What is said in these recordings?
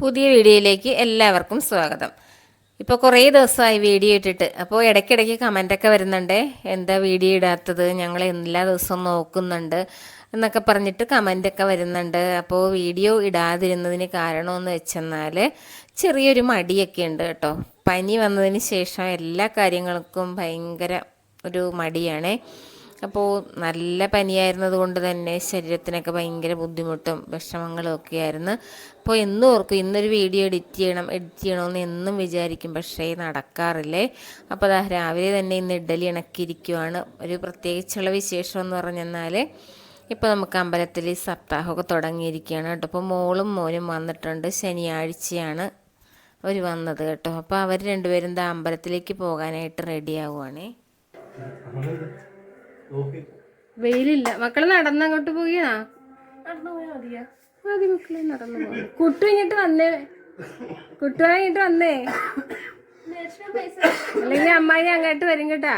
പുതിയ വീഡിയോയിലേക്ക് എല്ലാവർക്കും സ്വാഗതം. ഇപ്പോൾ കുറേ ദിവസമായി വീഡിയോ ഇട്ടിട്ട്. അപ്പോൾ ഇടയ്ക്കിടയ്ക്ക് കമന്റൊക്കെ വരുന്നുണ്ട്. എന്താ വീഡിയോ ഇടാത്തത്? ഞങ്ങൾ എല്ലാ ദിവസവും നോക്കുന്നുണ്ട് എന്നൊക്കെ പറഞ്ഞിട്ട് കമന്റൊക്കെ വരുന്നുണ്ട്. അപ്പോൾ വീഡിയോ ഇടാതിരുന്നതിന് കാരണമെന്ന് വെച്ചെന്നാൽ ചെറിയൊരു മടിയൊക്കെ ഉണ്ട് കേട്ടോ. പനി വന്നതിന് ശേഷം എല്ലാ കാര്യങ്ങൾക്കും ഭയങ്കര ഒരു മടിയാണേ. അപ്പോൾ നല്ല പനിയായിരുന്നത് കൊണ്ട് തന്നെ ശരീരത്തിനൊക്കെ ഭയങ്കര ബുദ്ധിമുട്ടും വിഷമങ്ങളും ഒക്കെ ആയിരുന്നു അപ്പോൾ എന്നും ഓർക്കും ഇന്നൊരു വീഡിയോ എഡിറ്റ് ചെയ്യണം എഡിറ്റ് ചെയ്യണമെന്ന് എന്നും വിചാരിക്കും പക്ഷേ നടക്കാറില്ലേ? അപ്പോൾ അതാ രാവിലെ തന്നെ ഇന്ന് ഇഡ്ഡലി ഇണക്കിയിരിക്കുവാണ്. ഒരു പ്രത്യേകിച്ചുള്ള വിശേഷം എന്ന് പറഞ്ഞെന്നാൽ ഇപ്പോൾ നമുക്ക് അമ്പലത്തിൽ സപ്താഹമൊക്കെ തുടങ്ങിയിരിക്കുകയാണ് കേട്ടോ. അപ്പോൾ മോളും മോനും വന്നിട്ടുണ്ട്. ശനിയാഴ്ചയാണ് അവർ വന്നത് കേട്ടോ. അപ്പോൾ അവർ രണ്ടുപേരും ദാ അമ്പലത്തിലേക്ക് പോകാനായിട്ട് റെഡി ആവുകയാണേ വെയിലില്ല. മക്കൾ നടന്നങ്ങോട്ട് പോകിയാ മതി മക്കളെ നടന്നു കുട്ടു ഇങ്ങോട്ട് വന്നേ. കുട്ടു വാങ്ങിട്ട് വന്നേ. അല്ലെങ്കിൽ അമ്മായി അങ്ങോട്ട് വരും കേട്ടാ.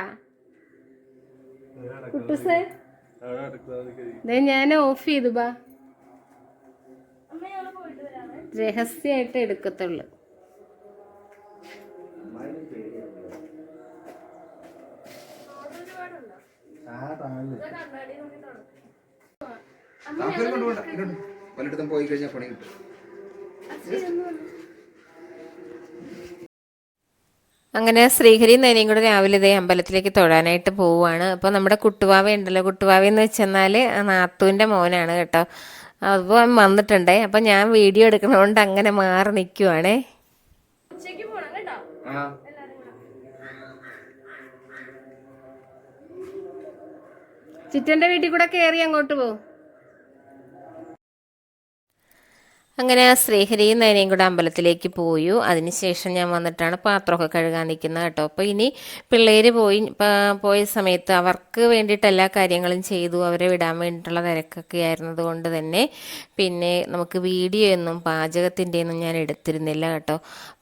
കുട്ടുസേ ദേ ഞാൻ ഓഫ് ചെയ്തു ബാ. രഹസ്യായിട്ട് എടുക്കത്തുള്ളു. വല്ലയിടത്തും പോയി കഴിഞ്ഞാൽ പണി കിട്ടും. അങ്ങനെ ശ്രീഹരി നനിയും കൂടെ രാവിലെ ഇതേ അമ്പലത്തിലേക്ക് തൊഴാനായിട്ട് പോവുകയാണ്. അപ്പോൾ നമ്മുടെ കുട്ടുവാവ ഉണ്ടല്ലോ. കുട്ടുവാവ എന്ന് വെച്ചെന്നാൽ നാത്തൂന്റെ മോനാണ് കേട്ടോ. അപ്പോൾ അവൻ വന്നിട്ടുണ്ടേ. അപ്പോൾ ഞാൻ വീഡിയോ എടുക്കണതുകൊണ്ട് അങ്ങനെ മാറി നിൽക്കുവാണേ ആ. ചിറ്റന്റെ വീട്ടിൽ കൂടെ കയറി അങ്ങോട്ട് പോ. അങ്ങനെ ആ ശ്രീഹരിയും നയനയും കൂടെ അമ്പലത്തിലേക്ക് പോയി. അതിനുശേഷം ഞാൻ വന്നിട്ടാണ് പാത്രമൊക്കെ കഴുകാൻ നിൽക്കുന്നത് കേട്ടോ. അപ്പോൾ ഇനി പിള്ളേർ പോയി പോയ സമയത്ത് അവർക്ക് വേണ്ടിയിട്ട് എല്ലാ കാര്യങ്ങളും ചെയ്തു. അവരെ വിടാൻ വേണ്ടിയിട്ടുള്ള തിരക്കൊക്കെ ആയിരുന്നത് കൊണ്ട് തന്നെ പിന്നെ നമുക്ക് വീഡിയോ ഒന്നും പാചകത്തിന്റെ ഒന്നും ഞാൻ എടുത്തിരുന്നില്ല കേട്ടോ.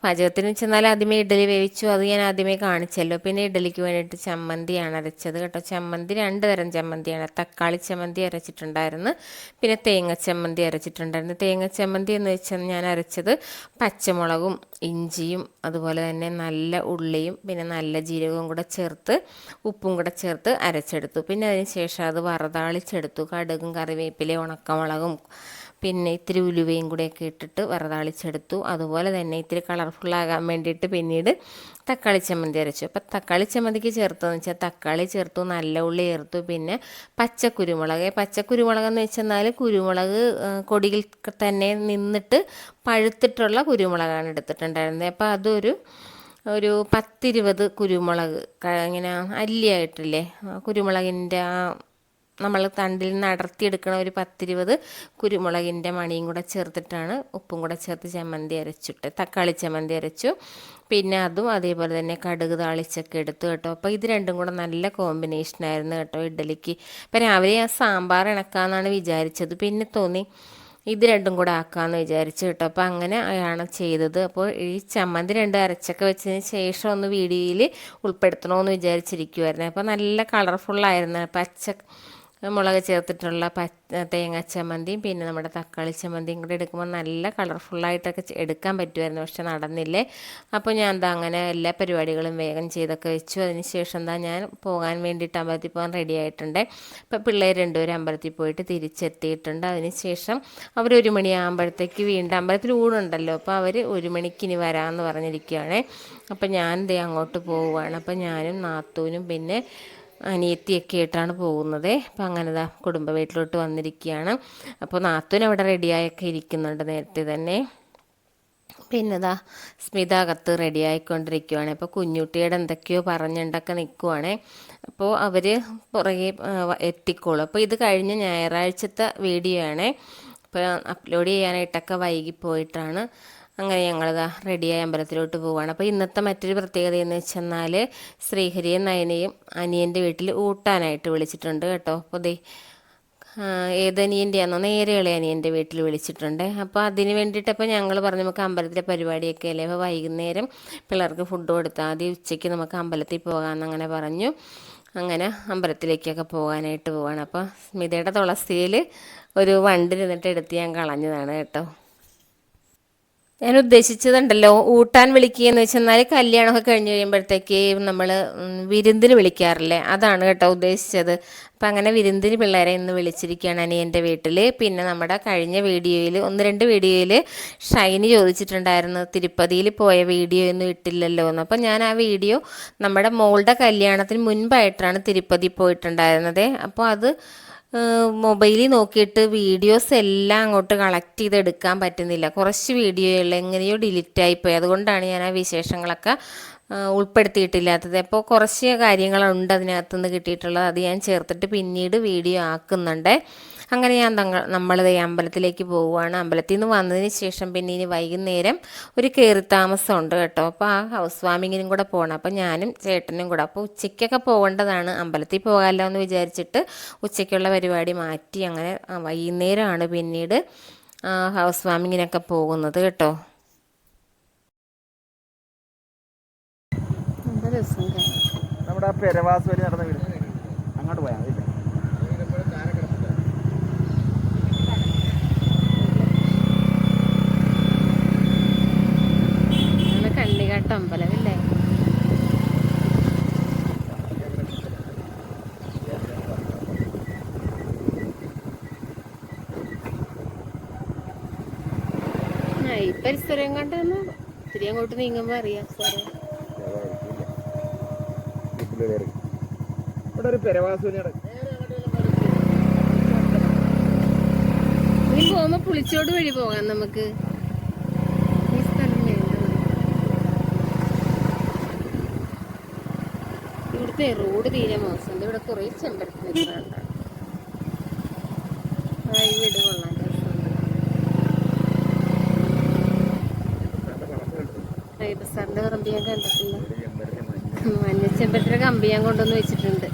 പാചകത്തിന് വെച്ചെന്നാൽ ആദ്യമേ ഇഡലി വേവിച്ചു. അത് ഞാൻ ആദ്യമേ കാണിച്ചല്ലോ. പിന്നെ ഇഡലിക്ക് വേണ്ടിയിട്ട് ചമ്മന്തിയാണ് അരച്ചത് കേട്ടോ. ചമ്മന്തി രണ്ട് തരം ചമ്മന്തിയാണ്. തക്കാളി ചമ്മന്തി അരച്ചിട്ടുണ്ടായിരുന്നു. പിന്നെ തേങ്ങ ചമ്മന്തി അരച്ചിട്ടുണ്ടായിരുന്നു. തേങ്ങ ചമ്മന്തി എന്ന് വെച്ചാൽ ഞാൻ അരച്ചത് പച്ചമുളകും ഇഞ്ചിയും അതുപോലെ തന്നെ നല്ല ഉള്ളിയും പിന്നെ നല്ല ജീരകവും കൂടെ ചേർത്ത് ഉപ്പും കൂടെ ചേർത്ത് അരച്ചെടുത്തു. പിന്നെ അതിന് ശേഷം അത് വറതാളിച്ചെടുത്തു. കടുകും കറിവേപ്പിലയും ഉണക്കമുളകും പിന്നെ ഇത്തിരി ഉലുവയും കൂടെയൊക്കെ ഇട്ടിട്ട് വറതാളിച്ചെടുത്തു. അതുപോലെ തന്നെ ഇത്തിരി കളർഫുള്ളാകാൻ വേണ്ടിയിട്ട് പിന്നീട് തക്കാളി ചമ്മന്തി അരച്ചു. അപ്പം തക്കാളി ചമ്മന്തിക്ക് ചേർത്തതെന്ന് വെച്ചാൽ തക്കാളി ചേർത്തു നല്ല ഉള്ളി ചേർത്തു പിന്നെ പച്ചക്കുരുമുളക്. പച്ചക്കുരുമുളക് എന്ന് വെച്ചെന്നാൽ കുരുമുളക് കൊടിയിൽ തന്നെ നിന്നിട്ട് പഴുത്തിട്ടുള്ള കുരുമുളകാണ് എടുത്തിട്ടുണ്ടായിരുന്നത്. അപ്പോൾ അതൊരു ഒരു പത്തിരുപത് കുരുമുളക് ഇങ്ങനെ അല്ലിയായിട്ടില്ലേ കുരുമുളകിന്റെ ആ നമ്മൾ തണ്ടിൽ നിന്ന് അടർത്തിയെടുക്കണ ഒരു പത്തിരുപത് കുരുമുളകിന്റെ മണിയും കൂടെ ചേർത്തിട്ടാണ് ഉപ്പും കൂടെ ചേർത്ത് ചമ്മന്തി അരച്ചിട്ട് തക്കാളി ചമ്മന്തി അരച്ചു. പിന്നെ അതും അതേപോലെ തന്നെ കടുക് താളിച്ചൊക്കെ എടുത്തു കേട്ടോ. അപ്പോൾ ഇത് രണ്ടും കൂടെ നല്ല കോമ്പിനേഷനായിരുന്നു കേട്ടോ ഇഡ്ഡലിക്ക് അപ്പം രാവിലെ ആ സാമ്പാർ ഇണക്കാമെന്നാണ് വിചാരിച്ചത്. പിന്നെ തോന്നി ഇത് രണ്ടും കൂടെ ആക്കാമെന്ന് വിചാരിച്ചു കേട്ടോ. അപ്പോൾ അങ്ങനെ ആണ് ചെയ്തത്. അപ്പോൾ ഈ ചമ്മന്തി രണ്ട് അരച്ചൊക്കെ വെച്ചതിന് ശേഷം ഒന്ന് വീഡിയോയിൽ ഉൾപ്പെടുത്തണമെന്ന് വിചാരിച്ചിരിക്കുമായിരുന്നു അപ്പോൾ നല്ല കളർഫുള്ളായിരുന്നു പച്ച മുളക് ചേർത്തിട്ടുള്ള പച്ച തേങ്ങ ചമ്മന്തിയും പിന്നെ നമ്മുടെ തക്കാളി ചമ്മന്തിയും കൂടെ എടുക്കുമ്പോൾ നല്ല കളർഫുള്ളായിട്ടൊക്കെ എടുക്കാൻ പറ്റുമായിരുന്നു പക്ഷെ നടന്നില്ലേ. അപ്പോൾ ഞാൻ എന്താ അങ്ങനെ എല്ലാ പരിപാടികളും വേഗം ചെയ്തൊക്കെ വെച്ചു. അതിന് ശേഷം എന്താ ഞാൻ പോകാൻ വേണ്ടിയിട്ട് അമ്പലത്തിൽ പോകാൻ റെഡി ആയിട്ടുണ്ട്. അപ്പോൾ പിള്ളേർ രണ്ടുപേരും അമ്പലത്തിൽ പോയിട്ട് തിരിച്ചെത്തിയിട്ടുണ്ട്. അതിന് ശേഷം അവർ ഒരു മണിയാകുമ്പോഴത്തേക്ക് വീണ്ടും അമ്പലത്തിൽ ഊണുണ്ടല്ലോ അപ്പോൾ അവർ ഒരു മണിക്ക് ഇനി വരാമെന്ന് പറഞ്ഞിരിക്കുകയാണ് അപ്പോൾ ഞാൻ ദേ അങ്ങോട്ട് പോവുകയാണ്. അപ്പോൾ ഞാനും നാത്തൂനും പിന്നെ അനിയത്തിയൊക്കെ ആയിട്ടാണ് പോകുന്നത്. അപ്പം അങ്ങനെ ദാ കുടുംബ വീട്ടിലോട്ട് വന്നിരിക്കുകയാണ്. അപ്പോൾ നാത്തൂൻ അവിടെ റെഡിയായൊക്കെ ഇരിക്കുന്നുണ്ട് നേരത്തെ തന്നെ. പിന്നെ ദാ സ്മിത അകത്ത് റെഡി ആയിക്കൊണ്ടിരിക്കുവാണ് അപ്പോൾ കുഞ്ഞുട്ടിയുടെ എന്തൊക്കെയോ പറഞ്ഞുണ്ടൊക്കെ നിൽക്കുവാണ് അപ്പോൾ അവർ പുറകെ എത്തിക്കോളും. അപ്പോൾ ഇത് കഴിഞ്ഞ ഞായറാഴ്ചത്തെ വീഡിയോ ആണ് അപ്പോൾ അപ്ലോഡ് ചെയ്യാനായിട്ടൊക്കെ വൈകി പോയിട്ടാണ് അങ്ങനെ ഞങ്ങളിതാ റെഡിയായി അമ്പലത്തിലോട്ട് പോവുകയാണ് അപ്പോൾ ഇന്നത്തെ മറ്റൊരു പ്രത്യേകത എന്ന് വെച്ചെന്നാൽ ശ്രീഹരിയും നയനയും അനിയന്റെ വീട്ടിൽ ഊട്ടാനായിട്ട് വിളിച്ചിട്ടുണ്ട് കേട്ടോ. അപ്പോൾ ദേ ഏതനിയന്റെയാണോ നേരെ അനിയന്റെ വീട്ടിൽ വിളിച്ചിട്ടുണ്ട്. അപ്പോൾ അതിന് വേണ്ടിയിട്ട് അപ്പോൾ ഞങ്ങൾ പറഞ്ഞു നമുക്ക് അമ്പലത്തിലെ പരിപാടിയൊക്കെ അല്ലേ? അപ്പോൾ വൈകുന്നേരം പിള്ളേർക്ക് ഫുഡ് കൊടുത്താൽ മതി ഉച്ചയ്ക്ക് നമുക്ക് അമ്പലത്തിൽ പോകാമെന്ന് അങ്ങനെ പറഞ്ഞു. അങ്ങനെ അമ്പലത്തിലേക്കൊക്കെ പോകാനായിട്ട് പോവാണ്. അപ്പോൾ സ്മിതയുടെ തുളസിയിൽ ഒരു വണ്ടി നിന്നിട്ട് എടുത്ത് ഞാൻ കളഞ്ഞതാണ് കേട്ടോ. ഞാൻ ഉദ്ദേശിച്ചതുണ്ടല്ലോ ഊട്ടാൻ വിളിക്കുക എന്ന് വെച്ചെന്നാൽ കല്യാണമൊക്കെ കഴിഞ്ഞ് കഴിയുമ്പോഴത്തേക്ക് നമ്മൾ വിരുന്നിന് വിളിക്കാറില്ലേ? അതാണ് കേട്ടോ ഉദ്ദേശിച്ചത്. അപ്പം അങ്ങനെ വിരുന്നിന് പിള്ളേരെ ഇന്ന് വിളിച്ചിരിക്കുകയാണ് അനിയന്റെ വീട്ടിൽ പിന്നെ നമ്മുടെ കഴിഞ്ഞ വീഡിയോയിൽ ഒന്ന് രണ്ട് വീഡിയോയിൽ ഷൈനി ചോദിച്ചിട്ടുണ്ടായിരുന്നു തിരുപ്പതിയിൽ പോയ വീഡിയോ ഒന്നും ഇട്ടില്ലല്ലോ എന്ന്. അപ്പം ഞാൻ ആ വീഡിയോ നമ്മുടെ മോളുടെ കല്യാണത്തിന് മുൻപായിട്ടാണ് തിരുപ്പതി പോയിട്ടുണ്ടായിരുന്നത്. അപ്പോൾ അത് മൊബൈലിൽ നോക്കിയിട്ട് വീഡിയോസ് എല്ലാം അങ്ങോട്ട് കളക്ട് ചെയ്തെടുക്കാൻ പറ്റുന്നില്ല. കുറച്ച് വീഡിയോകൾ എങ്ങനെയോ ഡിലീറ്റ് ആയിപ്പോയി. അതുകൊണ്ടാണ് ഞാൻ ആ വിശേഷങ്ങളൊക്കെ ഉൾപ്പെടുത്തിയിട്ടില്ലാത്തത്. അപ്പോൾ കുറച്ച് കാര്യങ്ങളുണ്ട് അതിനകത്തുനിന്ന് കിട്ടിയിട്ടുള്ളത്. അത് ഞാൻ ചേർത്തിട്ട് പിന്നീട് വീഡിയോ ആക്കുന്നുണ്ട്. അങ്ങനെ ഞാൻ തങ്ങൾ ഈ അമ്പലത്തിലേക്ക് പോവുകയാണ്. അമ്പലത്തിൽ നിന്ന് വന്നതിന് ശേഷം പിന്നെ ഇനി വൈകുന്നേരം ഒരു കയറി താമസമുണ്ട് കേട്ടോ. അപ്പോൾ ആ ഹൗസ് വാമിങ്ങിനും കൂടെ പോകണം അപ്പോൾ ഞാനും ചേട്ടനും കൂടെ. അപ്പോൾ ഉച്ചയ്ക്കൊക്കെ പോകേണ്ടതാണ്. അമ്പലത്തിൽ പോകാമല്ലോ എന്ന് വിചാരിച്ചിട്ട് ഉച്ചയ്ക്കുള്ള പരിപാടി മാറ്റി അങ്ങനെ വൈകുന്നേരമാണ് പിന്നീട് ഹൗസ് വാമിങ്ങിനൊക്കെ പോകുന്നത് കേട്ടോ. നമ്മുടെ പെരവാസ് വരെ നടന്ന വീട്. അങ്ങോട്ട് പോയാൽ മതി ഇതാണ് കള്ളികാട്ട് അമ്പലം അല്ലേ ആ ഈ പരിസരം കണ്ടാന്ന് ഇത്തിരി അങ്ങോട്ട് നീങ്ങുമ്പോ അറിയാം സാറേ ഇവിടെ ഒരു പോകുമ്പോ പുളിച്ചോട് വഴി പോകാം നമുക്ക്. ഇവിടുത്തെ റോഡ് തീരെ മോശം. ഇവിടെ കുറെ ചെമ്പരത്തി നിൽക്കുന്നുണ്ട് ആ ഈ വീട് കൊള്ളാം രസമുണ്ട്. റൈബ ഞാൻ കണ്ടിട്ടില്ല മഞ്ഞ ചെമ്പരത്തിയുടെ ഞാൻ കൊണ്ടുവന്ന് വെച്ചിട്ടുണ്ട്.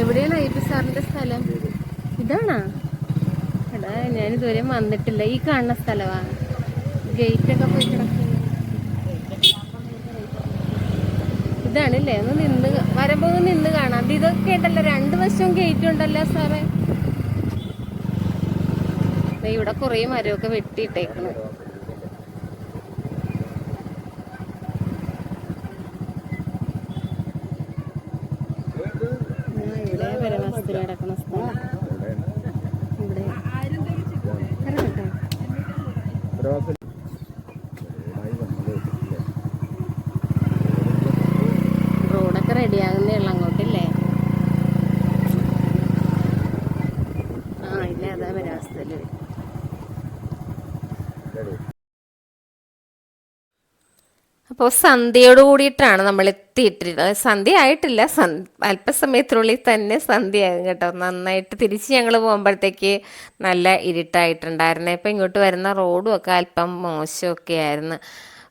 എവിടെയാണ് അയ്യപ്പ സാറിന്റെ സ്ഥലം? ഇതാണോ? എടാ ഞാൻ ഇതുവരെ വന്നിട്ടില്ല. ഈ കാണുന്ന സ്ഥലമാ ഗേറ്റ് ഒക്കെ പോയി കിടക്കുന്നു ഇതാണല്ലേ? ഒന്ന് നിന്ന് വരുമ്പോ നിന്ന് കാണാം. ഇത് ഇതൊക്കെ ഉണ്ടല്ലോ. രണ്ട് വശവും ഗേറ്റ് ഉണ്ടല്ലോ സാറേ. ഇവിടെ കുറേ മരമൊക്കെ വെട്ടിയിട്ടേക്കണ് ആ, ഇവിടെ പരമാവസ്ഥയിൽ കിടക്കുന്ന സ്ഥലം. ഇവിടെ ഇറങ്ങട്ടെ റോഡൊക്കെ റെഡി ആകുന്നേ ഉള്ളു അങ്ങോട്ടില്ലേ ആ ഇല്ല അതാ പരാവസ്ഥയിൽ അപ്പോൾ സന്ധ്യയോട് കൂടിയിട്ടാണ് നമ്മൾ എത്തിയിട്ടിരുന്നത് സന്ധ്യ ആയിട്ടില്ല സന് അല്പസമയത്തിനുള്ളിൽ തന്നെ സന്ധ്യയാകും കേട്ടോ. നന്നായിട്ട് തിരിച്ച് ഞങ്ങൾ പോകുമ്പോഴത്തേക്ക് നല്ല ഇരുട്ടായിട്ടുണ്ടായിരുന്നു. ഇപ്പം ഇങ്ങോട്ട് വരുന്ന റോഡും ഒക്കെ അല്പം മോശമൊക്കെ ആയിരുന്നു.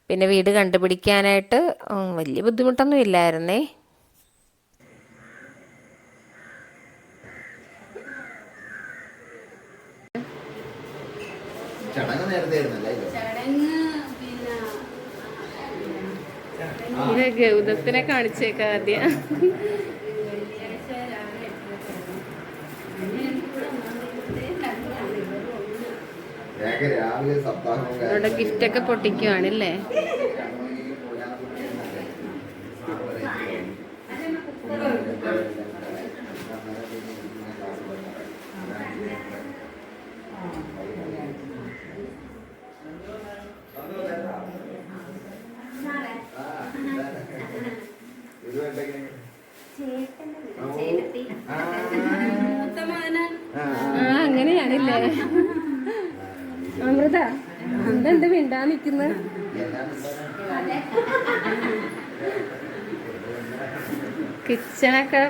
പിന്നെ വീട് കണ്ടുപിടിക്കാനായിട്ട് വലിയ ബുദ്ധിമുട്ടൊന്നും ഇല്ലായിരുന്നേ. ഇത് ഗൗതത്തിനെ കാണിച്ചേക്കാം ആദ്യം. രേഖ രാവിലെ സപ്താഹം അവിടെ ഗിഫ്റ്റ് ഒക്കെ പൊട്ടിക്കുവാണല്ലേ ഇത് വേണ്ടെങ്കിൽ ആ അങ്ങനെയാണല്ലേ അമൃത എന്തുണ്ട് മിണ്ടാ നിക്കുന്ന? കിച്ചണൊക്കെ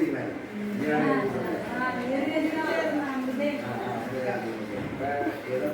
செய்யலாம் ஏதோ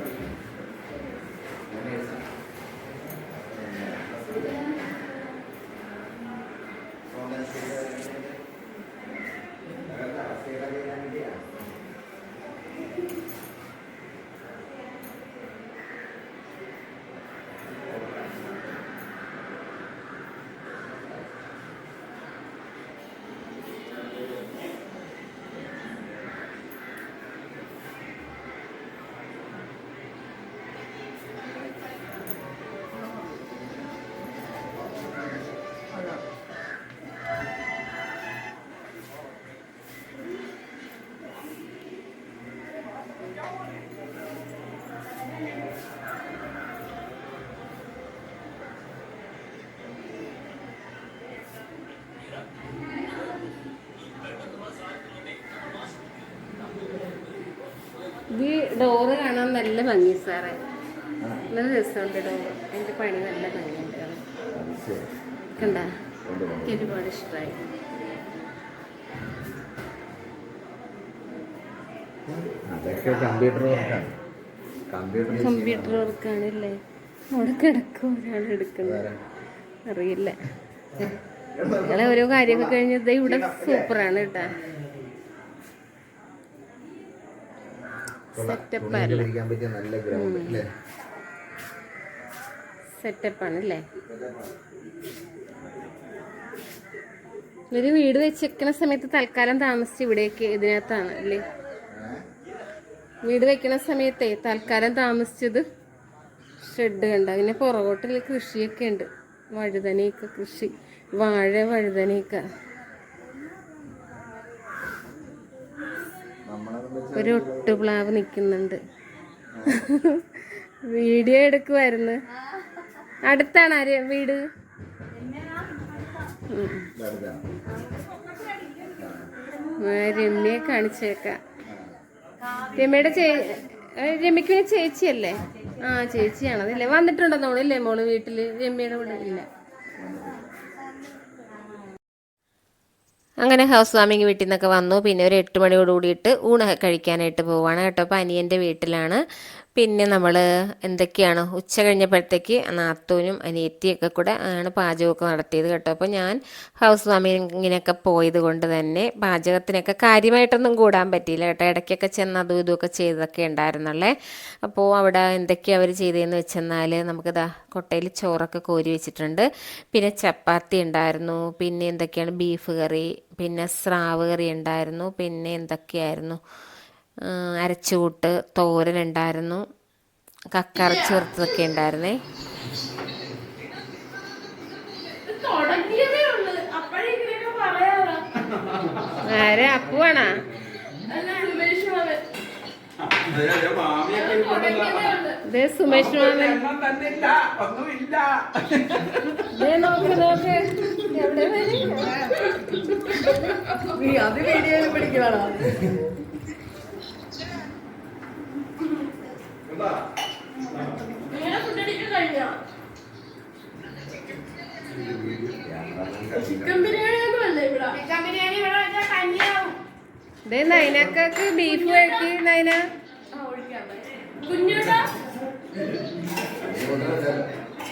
ഡോറ് കാണാൻ നല്ല ഭംഗി സാറേ. നല്ല രസമുണ്ട് ഡോറ്. എന്റെ പണി നല്ല ഭംഗിയുണ്ട്. കണ്ട? എനിക്ക് ഒരുപാട് ഇഷ്ടമായി കമ്പ്യൂട്ടർ വർക്കാണ് കമ്പ്യൂട്ടർ കമ്പ്യൂട്ടർ വർക്കാണല്ലേ അവിടെ കിടക്കും. ഒരാൾ എടുക്കുന്നത്. അറിയില്ല. ഓരോ കാര്യമൊക്കെ കഴിഞ്ഞത് ഇവിടെ സൂപ്പറാണ് കേട്ടാ. സെറ്റപ്പ് പറ്റിയ നല്ല ഗ്രൗണ്ട് അല്ലേ? സെറ്റപ്പാണ് അല്ലേ ഒരു വീട് വെച്ചേക്കണ സമയത്ത് തൽക്കാലം താമസിച്ച് ഇവിടേക്ക് ഇതിനകത്താണ് അല്ലേ? വീട് വെക്കണ സമയത്തെ തൽക്കാലം താമസിച്ചത് ഷെഡ് കണ്ട. പിന്നെ പുറകോട്ടിൽ കൃഷിയൊക്കെ ഉണ്ട്. വഴുതനയൊക്കെ കൃഷി. വാഴ വഴുതനയൊക്കെ. ഒരു ഒട്ടുപ്ലാവ് നിൽക്കുന്നുണ്ട് വീഡിയോ എടുക്കുമായിരുന്നു അടുത്താണ് ആര്? വീട്? രമ്യെ രമ്യയെ കാണിച്ചേക്കാം. രമ്യയുടെ ചേ രമ്യക്ക് ചേച്ചിയല്ലേ? ആ ചേച്ചിയാണ് അതല്ലേ വന്നിട്ടുണ്ടോ തോന്നില്ലേ മോൾ വീട്ടിൽ? രമ്യയുടെ കൂടെ ഇല്ല. അങ്ങനെ ഹൗസ് വാമിങ് വീട്ടിൽ നിന്നൊക്കെ വന്നു. പിന്നെ ഒരു എട്ട് മണിയോട് കൂടിയിട്ട് ഊണ് കഴിക്കാനായിട്ട് പോവാണ് കേട്ടോ. അപ്പോൾ അനിയന്റെ വീട്ടിലാണ്. പിന്നെ നമ്മൾ എന്തൊക്കെയാണ്? ഉച്ച കഴിഞ്ഞപ്പോഴത്തേക്ക് നാത്തൂനും അനിയത്തിയൊക്കെ കൂടെ ആണ് പാചകമൊക്കെ നടത്തിയത് കേട്ടോ. അപ്പോൾ ഞാൻ ഹൗസ് വാമിങ്ങിനൊക്കെ പോയത് കൊണ്ട് തന്നെ പാചകത്തിനൊക്കെ കാര്യമായിട്ടൊന്നും കൂടാൻ പറ്റിയില്ല കേട്ടോ. ഇടയ്ക്കൊക്കെ ചെന്ന് അതും ഇതുമൊക്കെ ചെയ്തതൊക്കെ ഉണ്ടായിരുന്നല്ലേ അപ്പോൾ അവിടെ എന്തൊക്കെയാണ് അവർ ചെയ്തതെന്ന് വെച്ചെന്നാൽ നമുക്കിതാ കൊട്ടയിൽ ചോറൊക്കെ കോരി വെച്ചിട്ടുണ്ട്. പിന്നെ ചപ്പാത്തി ഉണ്ടായിരുന്നു. പിന്നെ എന്തൊക്കെയാണ്? ബീഫ് കറി പിന്നെ സ്രാവ് കറി ഉണ്ടായിരുന്നു. പിന്നെ എന്തൊക്കെയായിരുന്നു? അരച്ചുകൂട്ട് തോരൻ ഉണ്ടായിരുന്നു. കക്കറച്ചി വറുത്തതൊക്കെ ഉണ്ടായിരുന്നേ. ആരെ? അപ്പുവാണാ? സുമേഷ് മാമൻ. നോക്ക് നോക്ക്? അത് വീഡിയോയിൽ പിടിക്കണോ? ദേ നൈനക്കൊക്കെ ബീഫ് കഴിക്ക് നൈന.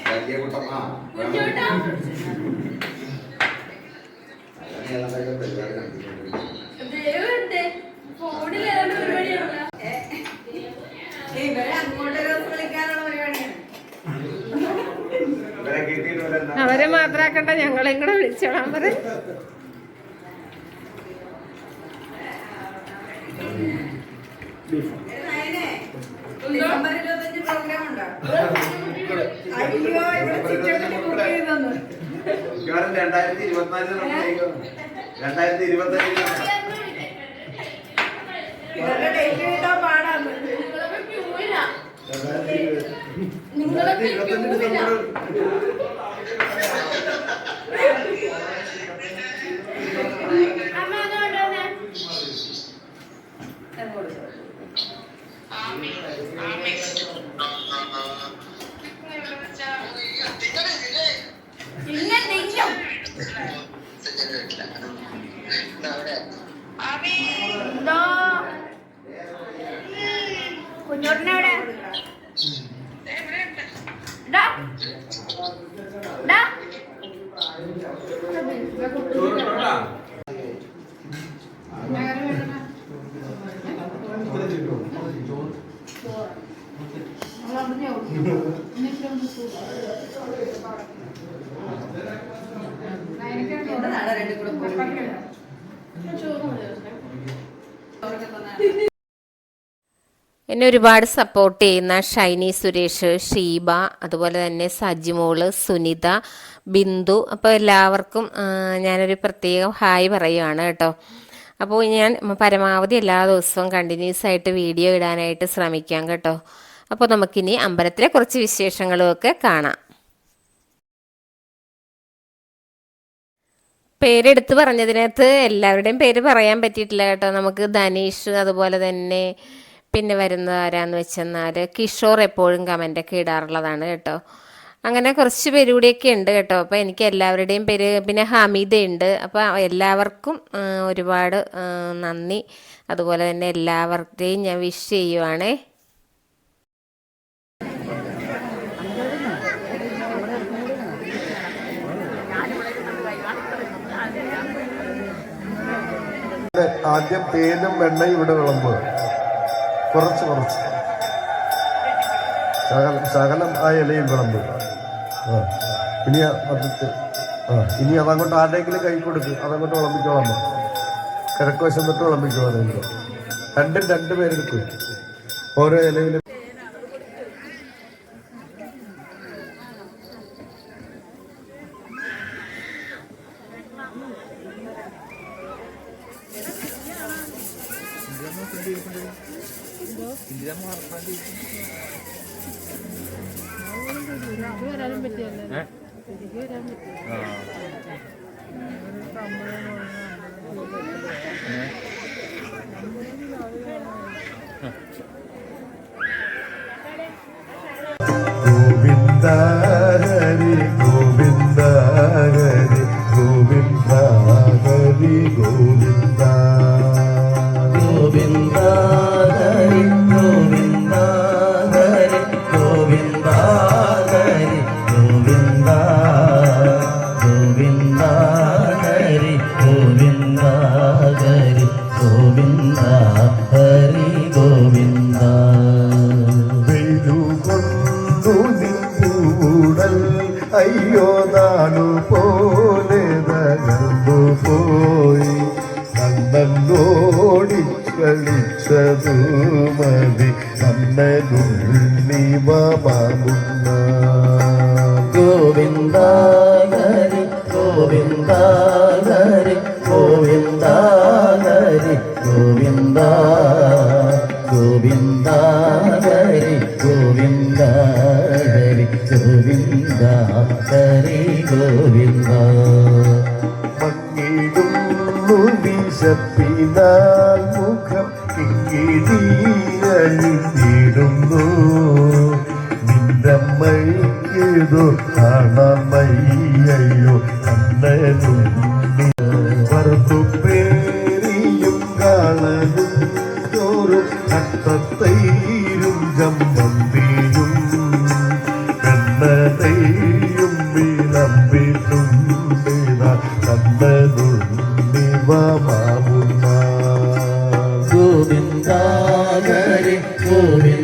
വലിയ കൂട്ടം ആ പരിപാടി അവരെ മാത്രാക്കണ്ട ഞങ്ങളെയും കൂടെ വിളിച്ചോളാൻ പറ. രണ്ടായിരത്തി ഡിസംബർ രണ്ടായിരത്തി പ്രോഗ്രാം രണ്ടായിരത്തി ഇരുപത്തഞ്ച് ഡിസംബർ കുഞ്ഞോട്ടിനെവിടെ എന്താണ് രണ്ടും കൂടെ പോയി എന്നെ ഒരുപാട് സപ്പോർട്ട് ചെയ്യുന്ന ഷൈനി സുരേഷ് ഷീബ അതുപോലെ തന്നെ സജിമോൾ സുനിത ബിന്ദു. അപ്പോൾ എല്ലാവർക്കും ഞാനൊരു പ്രത്യേക ഹായ് പറയുകയാണ് കേട്ടോ. അപ്പോൾ ഞാൻ പരമാവധി എല്ലാ ദിവസവും കണ്ടിന്യൂസ് ആയിട്ട് വീഡിയോ ഇടാനായിട്ട് ശ്രമിക്കാം കേട്ടോ. അപ്പോൾ നമുക്കിനി അമ്പലത്തിലെ കുറച്ച് വിശേഷങ്ങളുമൊക്കെ കാണാം. പേരെടുത്ത് പറഞ്ഞതിനകത്ത് എല്ലാവരുടെയും പേര് പറയാൻ പറ്റിയിട്ടില്ല കേട്ടോ. നമുക്ക് ധനീഷ് അതുപോലെ തന്നെ പിന്നെ വരുന്നവരാന്ന് വെച്ചെന്നാൽ കിഷോർ എപ്പോഴും കമന്റൊക്കെ ഇടാറുള്ളതാണ് കേട്ടോ. അങ്ങനെ കുറച്ച് പേര് കൂടിയൊക്കെ ഉണ്ട് കേട്ടോ. അപ്പോൾ എനിക്ക് എല്ലാവരുടെയും പേര് പിന്നെ ഹമീദയുണ്ട് അപ്പോൾ എല്ലാവർക്കും ഒരുപാട് നന്ദി. അതുപോലെ തന്നെ എല്ലാവരുടെയും ഞാൻ വിഷ് ചെയ്യുവാണേ. ആദ്യം തേനും വെണ്ണയും ഇവിടെ വിളമ്പുക കുറച്ച് കുറച്ച്. ശകലം ശകലം ആ ഇലയിൽ വിളമ്പുക ഇനി അതിട്ട് ആ ഇനി അതങ്ങോട്ട് ആരുടെയെങ്കിലും കൈ കൊടുക്ക് അതങ്ങോട്ട് വിളമ്പിക്കോളാം. കിഴക്കുവശം തൊട്ട് വിളമ്പിക്കോളാം. രണ്ടും രണ്ട് പേരെടുക്കും. ഓരോ ഇലയിലും ഹരി ഗോവിന്ദ. മങ്ങിടുന്നു വിശപ്പിനാൽ മുഖം കിങ്ങിടിയഴിഞ്ഞിടുന്നു ഹരി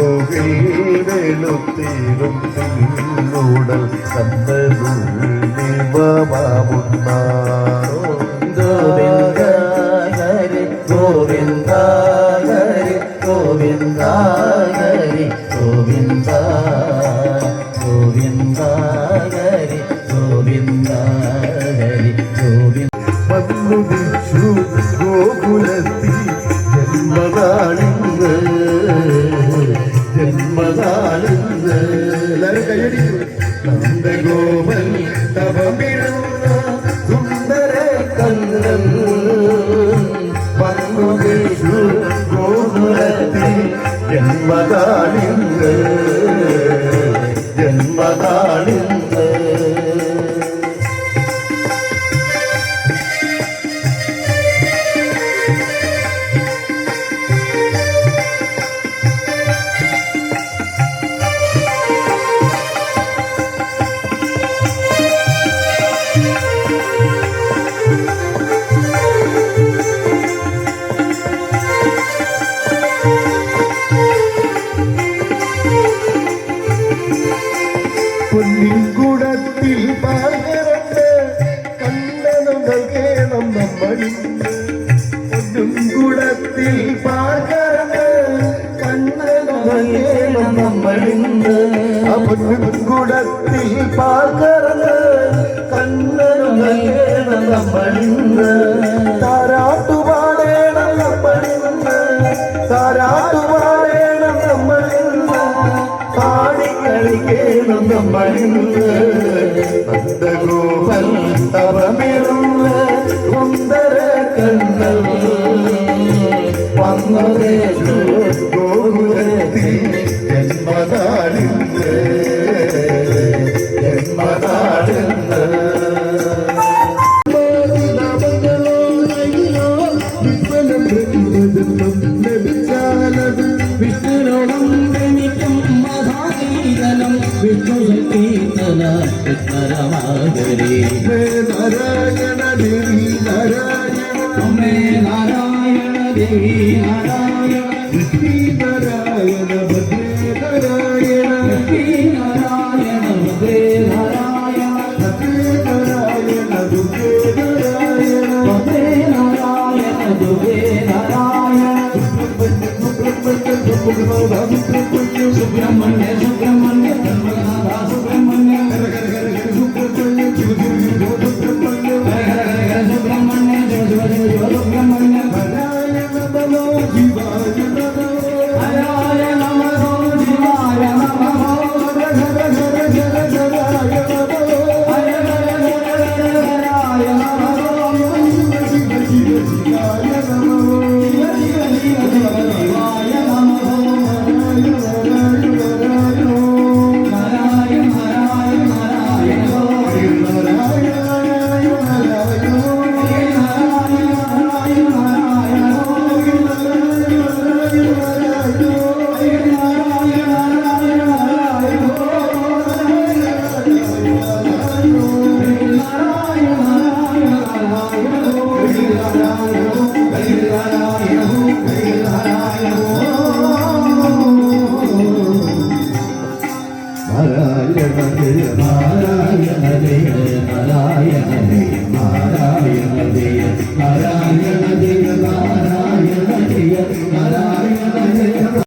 ഉണ്ടോകിൽ വെളുത്തീരും തിന്നൂടൽ മാമുന്ന ഗോവിന്ദ ഹരി ഗോവിന്ദ ഹരി ഗോവിന്ദ ഹരി ഗോവിന്ദ ഗോവിന്ദ ഹരി ഗോവിന്ദ ഹരി ഗോവിന്ദ വന്നുദിച്ചു പാടിക്കളിക്കേണം നമ്മളിന്ന് നന്ദഗോപൻ തവമിരുന്ന് സുന്ദര കണ്ണൽ വന്നതേ